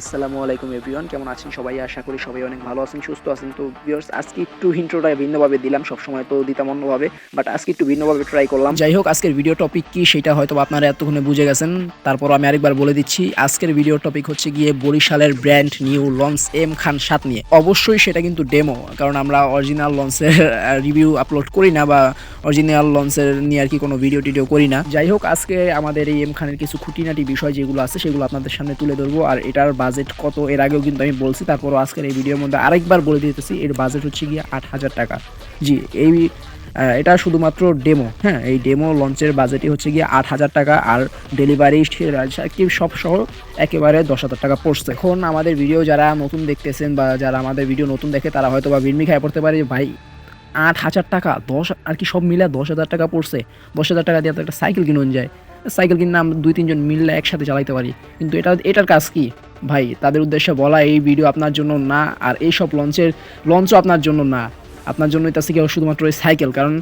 আসসালামু আলাইকুম এভরিওয়ান, কেমন আছেন সবাই? আশা করি সবাই অনেক ভালো আছেন, সুস্থ আছেন। তো ভিউয়ার্স আজকে একটু ইন্ট্রোটা ভিন্নভাবে দিলাম, সবসময় তো দিতাম অন্যভাবে বাট আজকে একটু ভিন্নভাবে ট্রাই করলাম। যাই হোক, আজকের ভিডিও টপিক কি সেটা হয়তো আপনারা এতক্ষণে বুঝে গেছেন। তারপর আমি আরেকবার বলে দিচ্ছি, আজকের ভিডিও টপিক হচ্ছে গিয়ে বরিশালের brand new launch M Khan সাত নিয়ে। অবশ্যই সেটা কিন্তু ডেমো কারণ আমরা অরিজিনাল লঞ্চের রিভিউ আপলোড করি না বা অরিজিনাল লঞ্চের নিয়ে আর কি কোনো ভিডিও টিডিও করি না। যাই হোক, আজকে আমাদের এই এম খানের কিছু খুঁটিনাটি বিষয় যেগুলো আছে, সেগুলো আপনাদের সামনে তুলে ধরবো, আর এটার বাজেট কত, এর আগেও কিন্তু আমি বলছি, তারপরও আজকের এই ভিডিওর মধ্যে আরেকবার বলে দিতেছি, এর বাজেট হচ্ছে গিয়ে আট হাজার টাকা। জি, এই এটা শুধুমাত্র ডেমো হ্যাঁ এই ডেমো লঞ্চের বাজেটই হচ্ছে গিয়ে আট হাজার টাকা, আর ডেলিভারি কি সব সহ একেবারে দশ হাজার টাকা পড়ছে। এখন আমাদের ভিডিও যারা নতুন দেখতেছেন বা যারা আমাদের ভিডিও নতুন দেখে, তারা হয়তো বা বিড়মি খায় পড়তে পারে ভাই আট হাজার টাকা, দশ আর কি সব মিলে দশ হাজার টাকা পড়ছে। দশ হাজার টাকা দিয়ে একটা সাইকেল কিনুন যায়। সাইকেল কিনে আমরা দুই তিনজন মিললে একসাথে চালাইতে পারি। কিন্তু এটা, এটার কাজ কি? ভাই, তাদের উদ্দেশ্যে বলা এই ভিডিও আপনার জন্য না, আর এই সব লঞ্চের লঞ্চও আপনার জন্য না। আপনার জন্য এটা থেকে শুধুমাত্র এই সাইকেল। কারণ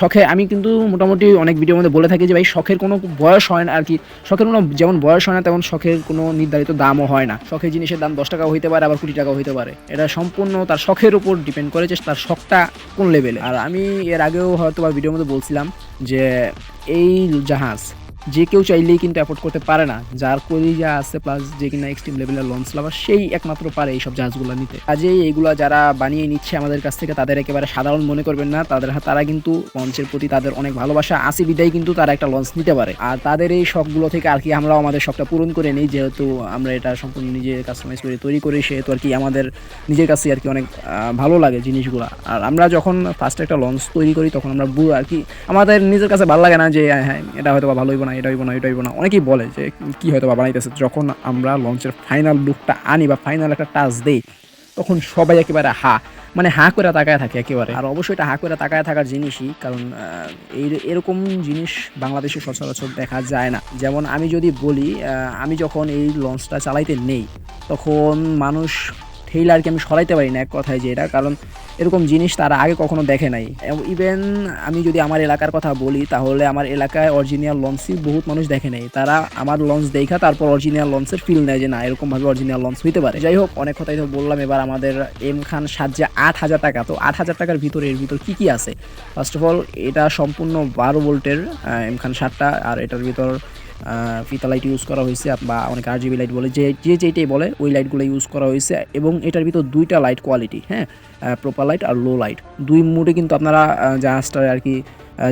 শখে আমি কিন্তু মোটামুটি অনেক ভিডিওর মধ্যে বলে থাকি যে, ভাই, শখের কোনো বয়স হয় না আর কি শখের কোনো যেমন বয়স হয় না, তেমন শখের কোনো নির্ধারিত দামও হয় না। শখের জিনিসের দাম দশ টাকাও হইতে পারে, আবার কুড়ি টাকাও হইতে পারে। এটা সম্পূর্ণ তার শখের উপর ডিপেন্ড করে যে, তার শখটা কোন লেভেলে আর আমি এর আগেও হয়তো বা ভিডিওর মধ্যে বলছিলাম যে, এই জাহাজ যে কেউ চাইলেই কিন্তু অ্যাফোর্ড করতে পারে না। যার কলিজা আছে প্লাস যে কিনা এক্সট্রিম লেভেলের লঞ্চ লাভার সেই একমাত্র পারে এইসব জাহাজগুলো নিতে। কাজেই এইগুলো যারা বানিয়ে নিচ্ছে আমাদের কাছ থেকে তাদের একেবারে সাধারণ মনে করবেন না। তাদের তারা কিন্তু লঞ্চের প্রতি তাদের অনেক ভালোবাসা আসি বিদায় কিন্তু তারা একটা লঞ্চ নিতে পারে। আর তাদের এই শখগুলো থেকে আর কি আমরাও আমাদের শখটা পূরণ করে নিই যেহেতু আমরা এটা সম্পূর্ণ নিজে কাস্টমাইজ করে তৈরি করি সেহেতু আর কি আমাদের নিজের কাছে আর কি অনেক ভালো লাগে জিনিসগুলো। আর আমরা যখন ফার্স্ট একটা লঞ্চ তৈরি করি তখন আমরা আর কি আমাদের নিজের কাছে ভালো লাগে না যে হ্যাঁ হ্যাঁ, এটা হয়তো ভালো হইব না এটা হইব না, এটা হইব না। অনেকেই বলে যে, কি হয়তো বা বানাইতেছে? যখন আমরা লঞ্চের ফাইনাল লুকটা আনি বা ফাইনাল একটা টাচ দেই, তখন সবাই একেবারে হা মানে হা করে তাকায় থাকে একেবারে। আর অবশ্যই এটা হা করে তাকায় থাকার জিনিসই, কারণ এই এরকম জিনিস বাংলাদেশে সচরাচর দেখা যায় না। যেমন আমি যদি বলি আমি যখন এই লঞ্চটা চালাইতে নেই, তখন মানুষ ঠেইলারকে আমি সরাইতে পারি না এক কথায় যে এটা, কারণ এরকম জিনিস তারা আগে কখনো দেখে নাই। ইভেন আমি যদি আমার এলাকার কথা বলি, তাহলে আমার এলাকায় অরিজিনাল লঞ্চই বহুত মানুষ দেখে নেই তারা আমার লঞ্চ দেখা, তারপর অরিজিনাল লঞ্চের ফিল নেয় যে না এরকমভাবে অরিজিনাল লঞ্চ হইতে পারে। যাই হোক, অনেক কথাই তো বললাম, এবার আমাদের এম খান সাজ্জে আট হাজার টাকা। তো আট হাজার টাকার ভিতরে, এর ভিতর কী কী আছে? ফার্স্ট অফ অল এটা সম্পূর্ণ বারো ভোল্টের এম খান সাতটা আর এটার ভিতর ফিতা লাইট ইউজ করা হয়েছে বা অনেক আর জিবি লাইট বলে, যে যে যেটাই বলে, ওই লাইটগুলো ইউজ করা হয়েছে, এবং এটার ভিতর দুইটা লাইট কোয়ালিটি হ্যাঁ প্রপার লাইট আর লো লাইট দুই মুডে কিন্তু আপনারা জাহাজটার জাহাজটা আর কি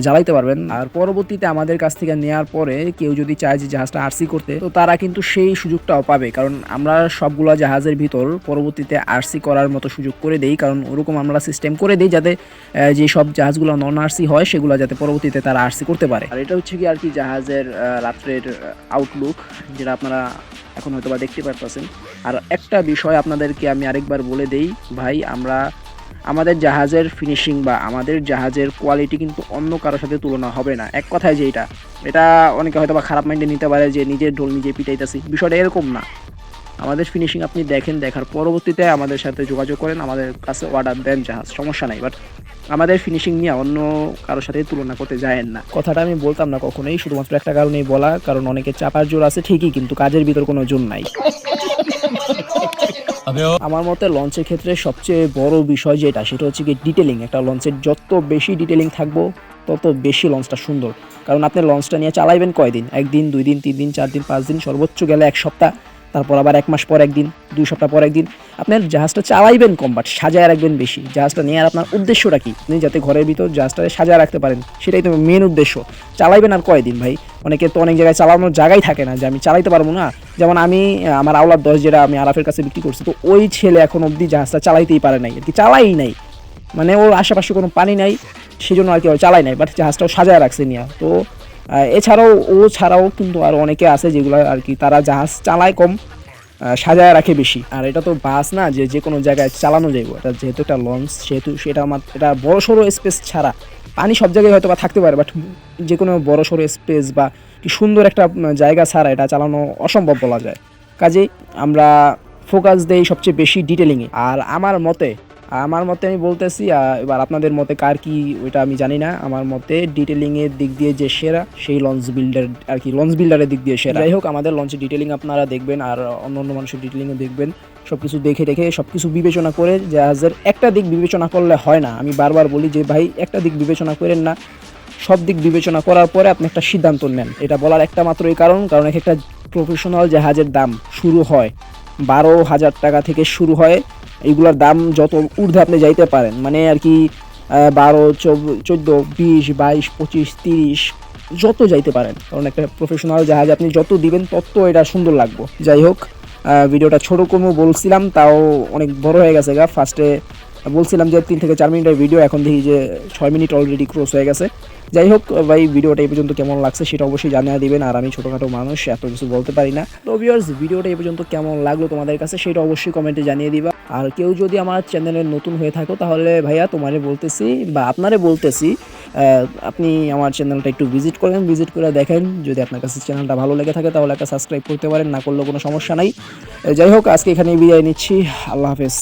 জ্বালাইতে পারবেন। আর পরবর্তীতে আমাদের কাছ থেকে নেওয়ার পরে কেউ যদি চায় যে জাহাজটা আরসি করতে, তো তারা কিন্তু সেই সুযোগটাও পাবে। কারণ আমরা সবগুলো জাহাজের ভিতর পরবর্তীতে আরসি করার মতো সুযোগ করে দেই। কারণ ওরকম আমরা সিস্টেম করে দিই যাতে যে সব জাহাজগুলো নন আরসি হয়, সেগুলো যাতে পরবর্তীতে তারা আরসি করতে পারে। আর এটা হচ্ছে কি আর কি জাহাজের রাত্রের আউটলুক যেটা আপনারা এখন হয়তো বা দেখতে পারতেছেন। আর একটা বিষয় আপনাদেরকে আমি আরেকবার বলে দেই, ভাই, আমরা আমাদের জাহাজের ফিনিশিং বা আমাদের জাহাজের কোয়ালিটি কিন্তু অন্য কারোর সাথে তুলনা হবে না। এক কথায় যে এটা। এটা অনেকে হয়তো বা খারাপ মাইন্ডে নিতে পারে যে নিজের ঢোল নিজে পিটাইতেছি। বিষয়টা এরকম না। আমাদের ফিনিশিং আপনি দেখেন, দেখার পরবর্তীতে আমাদের সাথে যোগাযোগ করেন, আমাদের কাছে অর্ডার দেন জাহাজ, সমস্যা নাই। বাট আমাদের ফিনিশিং নিয়ে অন্য কারোর সাথে তুলনা করতে যায়েন না। কথাটা আমি বলতাম না কখনোই, শুধুমাত্র একটা কারণেই বলা, কারণ অনেকে চাপার জোর আছে ঠিকই, কিন্তু কাজের ভিতর কোনো জোর নাই। আমার মতে লঞ্চের ক্ষেত্রে সবচেয়ে বড় বিষয় যেটা, সেটা হচ্ছে কি ডিটেলিং একটা লঞ্চের যত বেশি ডিটেলিং থাকব, তত বেশি লঞ্চটা সুন্দর। কারণ আপনি লঞ্চটা নিয়ে চালাইবেন কয়দিন? একদিন, দুই দিন, তিন দিন, চার দিন, পাঁচ দিন, সর্বোচ্চ গেলে এক সপ্তাহ। তারপর আবার এক মাস পর একদিন, দুই সপ্তাহ পর একদিন আপনার জাহাজটা চালাইবেন কম বাট সাজায় রাখবেন বেশি। জাহাজটা নেওয়ার আপনার উদ্দেশ্যটা কি? আপনি যাতে ঘরের ভিতর জাহাজটা সাজায় রাখতে পারেন, সেটাই তো মেন উদ্দেশ্য। চালাইবেন আর কয়দিন ভাই? অনেকে তো অনেক জায়গায় চালানোর জায়গাই থাকে না যে আমি চালাইতে পারব না। যেমন আমি আমার আওলার দশ যেটা আমি আরাফের কাছে বিক্রি করছি, তো ওই ছেলে এখন অবধি জাহাজটা চালাইতেই পারে নাই। আর কি চালাই নাই। মানে ওর আশেপাশে কোনো পানি নাই সেই জন্য আর কি চালাই নাই বাট জাহাজটাও সাজায় রাখছে নিয়ে। তো এছাড়াও ও ছাড়াও কিন্তু আর অনেকে আছে যেগুলো আর কি তারা জাহাজ চালায় কম সাজায় রাখে বেশি। আর এটা তো বাস না, যে যে কোনো জায়গায় চালানো যাইব। এটা যেহেতু একটা লঞ্চ সেহেতু সেটা আমার, এটা বড় সড়ো স্পেস ছাড়া পানি সব জায়গায় হয়তো বা থাকতে পারে বাট যে কোনো বড় সড়ো স্পেস বা কি সুন্দর একটা জায়গা ছাড়া এটা চালানো অসম্ভব বলা যায়। কাজেই আমরা ফোকাস দেই সবচেয়ে বেশি ডিটেলিংয়ে আর আমার মতে আমার মতে আমি বলতেছি এবার আপনাদের মতে কার কি, ওইটা আমি জানি না। আমার মতে ডিটেলিং এর দিক দিয়ে যে সেরা, সেই লঞ্চ বিল্ডার আর কি লঞ্চ বিল্ডারের দিক দিয়ে সেরা। যাই হোক, আমাদের লঞ্চের ডিটেলিং আপনারা দেখবেন, আর অন্য অন্য মানুষের ডিটেলিংও দেখবেন। সব কিছু দেখে দেখে সব কিছু বিবেচনা করে জাহাজের একটা দিক বিবেচনা করলে হয় না। আমি বারবার বলি যে, ভাই, একটা দিক বিবেচনা করেন না। সব দিক বিবেচনা করার পরে আপনি একটা সিদ্ধান্ত নেন। এটা বলার একটা মাত্রই কারণ কারণ এক একটা প্রফেশনাল জাহাজের দাম শুরু হয় বারো হাজার টাকা থেকে শুরু হয় এইগুলোর দাম যত ঊর্ধ্বে আপনি যাইতে পারেন মানে আর কি বারো চোদ্দ, বিশ, বাইশ, পঁচিশ, তিরিশ, যত যাইতে পারেন। কারণ একটা প্রফেশনাল জাহাজ আপনি যত দিবেন, তত এটা সুন্দর লাগবে। যাই হোক ভিডিওটা ছোট কমও বলছিলাম, তাও অনেক বড় হয়ে গেছে গা। ফার্স্টে বলছিলাম যে তিন থেকে চার মিনিটের ভিডিও এখন দেখি যে ছয় মিনিট অলরেডি ক্রস হয়ে গেছে। যাই হোক, ভাই, ভিডিওটা এই পর্যন্ত কেমন লাগছে সেটা অবশ্যই জানিয়ে দিবেন। আর আমি ছোটোখাটো মানুষ, এত কিছু বলতে পারি না। তো ভিউয়ার্স ভিডিওটা এই পর্যন্ত কেমন লাগল তোমাদের কাছে, সেটা অবশ্যই কমেন্টে জানিয়ে দিবা। আর কেউ যদি আমার চ্যানেলে নতুন হয়ে থাকো, তাহলে ভাইয়া তোমারে বলতেছি, বা আপনারে বলতেছি আপনি আমার চ্যানেলটা একটু ভিজিট করেন ভিজিট করে দেখেন। যদি আপনার কাছে চ্যানেলটা ভালো লেগে থাকে, তাহলে একটা সাবস্ক্রাইব করতে পারেন, না করলেও কোনো সমস্যা নাই। যাই হোক, আজকে এখানে বিদায় নিচ্ছি। আল্লাহ হাফেজ।